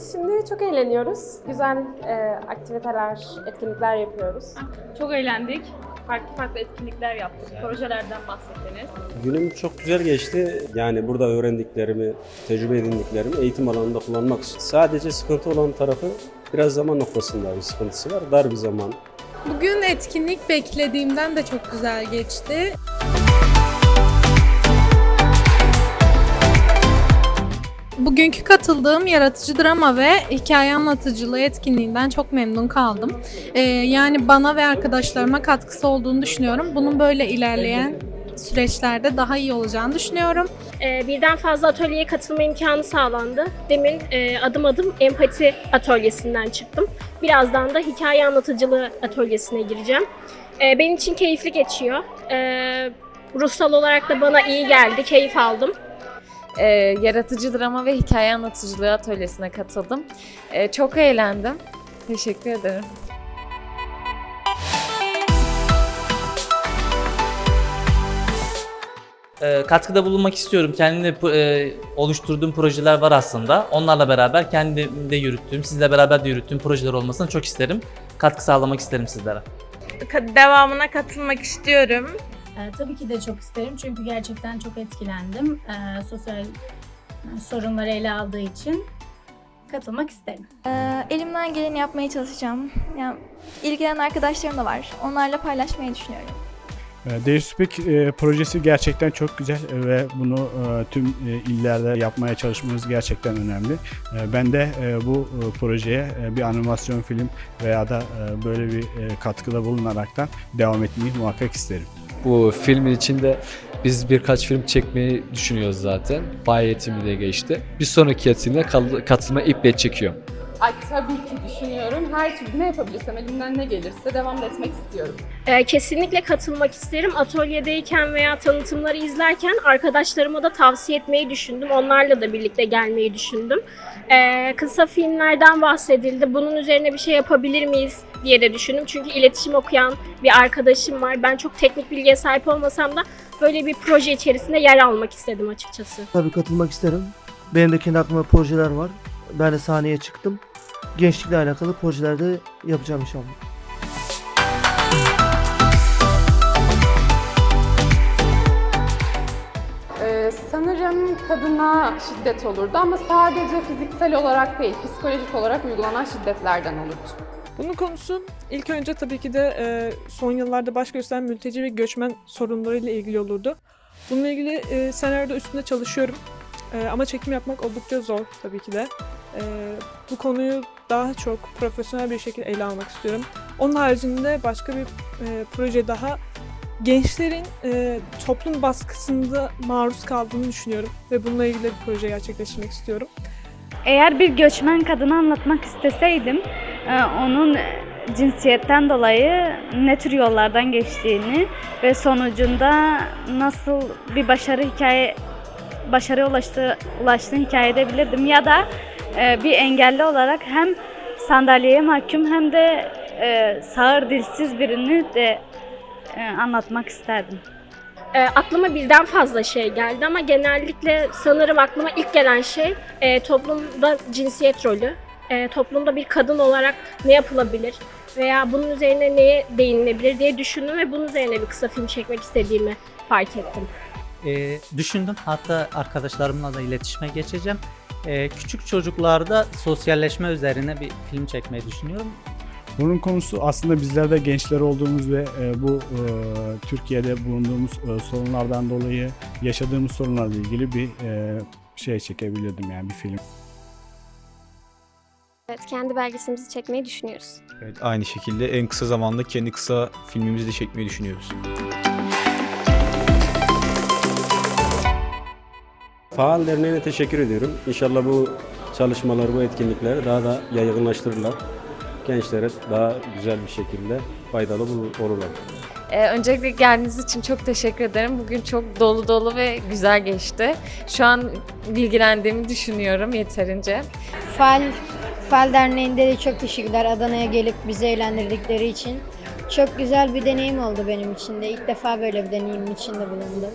Biz şimdi çok eğleniyoruz. Güzel e, aktiviteler, etkinlikler yapıyoruz. Çok eğlendik. Farklı farklı etkinlikler yaptık. Projelerden bahsettiniz. Günüm çok güzel geçti. Yani burada öğrendiklerimi, tecrübe edindiklerimi eğitim alanında kullanmak için. Sadece sıkıntı olan tarafı biraz zaman noktasında bir sıkıntısı var. Dar bir zaman. Bugün etkinlik beklediğimden de çok güzel geçti. Bugünkü katıldığım yaratıcı drama ve hikaye anlatıcılığı etkinliğinden çok memnun kaldım. Ee, yani bana ve arkadaşlarıma katkısı olduğunu düşünüyorum. Bunun böyle ilerleyen süreçlerde daha iyi olacağını düşünüyorum. Ee, birden fazla atölyeye katılma imkanı sağlandı. Demin e, adım adım empati atölyesinden çıktım. Birazdan da hikaye anlatıcılığı atölyesine gireceğim. Ee, benim için keyifli geçiyor. Ee, ruhsal olarak da bana iyi geldi, keyif aldım. Ee, yaratıcı drama ve hikaye anlatıcılığı atölyesine katıldım. Ee, çok eğlendim. Teşekkür ederim. e, katkıda bulunmak istiyorum. Kendimde e, oluşturduğum projeler var aslında. Onlarla beraber kendimde yürüttüğüm, sizle beraber de yürüttüğüm projeler olmasını çok isterim. Katkı sağlamak isterim sizlere. Devamına katılmak istiyorum. Ee, tabii ki de çok isterim çünkü gerçekten çok etkilendim. Ee, sosyal e, sorunları ele aldığı için katılmak isterim. Ee, elimden geleni yapmaya çalışacağım. Yani ilgilenen arkadaşlarım da var. Onlarla paylaşmayı düşünüyorum. Deuspeak e, projesi gerçekten çok güzel e, ve bunu e, tüm e, illerde yapmaya çalışmamız gerçekten önemli. E, ben de e, bu e, projeye e, bir animasyon film veya da e, böyle bir e, katkıda bulunaraktan devam etmeyi muhakkak isterim. Bu filmin içinde biz birkaç film çekmeyi düşünüyoruz zaten. Bay eğitimi de geçti. Bir sonraki yatımda katılma iple çekiyorum. Ay tabii ki düşünüyorum. Her türlü ne yapabilirsem, elimden ne gelirse devam etmek istiyorum. Ee, kesinlikle katılmak isterim. Atölyedeyken veya tanıtımları izlerken arkadaşlarıma da tavsiye etmeyi düşündüm. Onlarla da birlikte gelmeyi düşündüm. Ee, kısa filmlerden bahsedildi. Bunun üzerine bir şey yapabilir miyiz diye de düşündüm. Çünkü iletişim okuyan bir arkadaşım var. Ben çok teknik bilgiye sahip olmasam da böyle bir proje içerisinde yer almak istedim açıkçası. Tabii katılmak isterim. Benim de kendi aklımda projeler var. Ben de sahneye çıktım. Gençlikle alakalı projelerde yapacağım inşallah. Ee, sanırım kadına şiddet olurdu ama sadece fiziksel olarak değil, psikolojik olarak uygulanan şiddetlerden olurdu. Bunun konusu ilk önce tabii ki de e, son yıllarda baş gösteren mülteci ve göçmen sorunlarıyla ilgili olurdu. Bununla ilgili e, senaryoda üstünde çalışıyorum. E, ama çekim yapmak oldukça zor tabii ki de. E, bu konuyu daha çok profesyonel bir şekilde ele almak istiyorum. Onun haricinde başka bir e, proje daha gençlerin e, toplum baskısında maruz kaldığını düşünüyorum ve bununla ilgili bir proje gerçekleştirmek istiyorum. Eğer bir göçmen kadını anlatmak isteseydim, e, onun cinsiyetten dolayı ne tür yollardan geçtiğini ve sonucunda nasıl bir başarı hikaye başarıya ulaştığı, ulaştığını hikaye edebilirdim ya da bir engelli olarak hem sandalyeye mahkum hem de e, sağır dilsiz birini de e, anlatmak isterdim. E, aklıma birden fazla şey geldi ama genellikle sanırım aklıma ilk gelen şey e, toplumda cinsiyet rolü. E, toplumda bir kadın olarak ne yapılabilir veya bunun üzerine neye değinilebilir diye düşündüm ve bunun üzerine bir kısa film çekmek istediğimi fark ettim. E, düşündüm hatta arkadaşlarımla da iletişime geçeceğim. E, küçük çocuklarda sosyalleşme üzerine bir film çekmeyi düşünüyorum. Bunun konusu aslında bizler de gençler olduğumuz ve e, bu e, Türkiye'de bulunduğumuz e, sorunlardan dolayı yaşadığımız sorunlarla ilgili bir e, şey çekebilirdim yani bir film. Evet, kendi belgeselimizi çekmeyi düşünüyoruz. Evet, aynı şekilde en kısa zamanda kendi kısa filmimizi de çekmeyi düşünüyoruz. Faal Derneği'ne teşekkür ediyorum. İnşallah bu çalışmaları, bu etkinlikleri daha da yaygınlaştırırlar. Gençlere daha güzel bir şekilde faydalı olurlar. Ee, öncelikle geldiğiniz için çok teşekkür ederim. Bugün çok dolu dolu ve güzel geçti. Şu an bilgilendiğimi düşünüyorum yeterince. Fal, Fal Derneği'nde de çok teşekkürler Adana'ya gelip bizi eğlendirdikleri için. Çok güzel bir deneyim oldu benim için de. İlk defa böyle bir deneyimin içinde bulundum.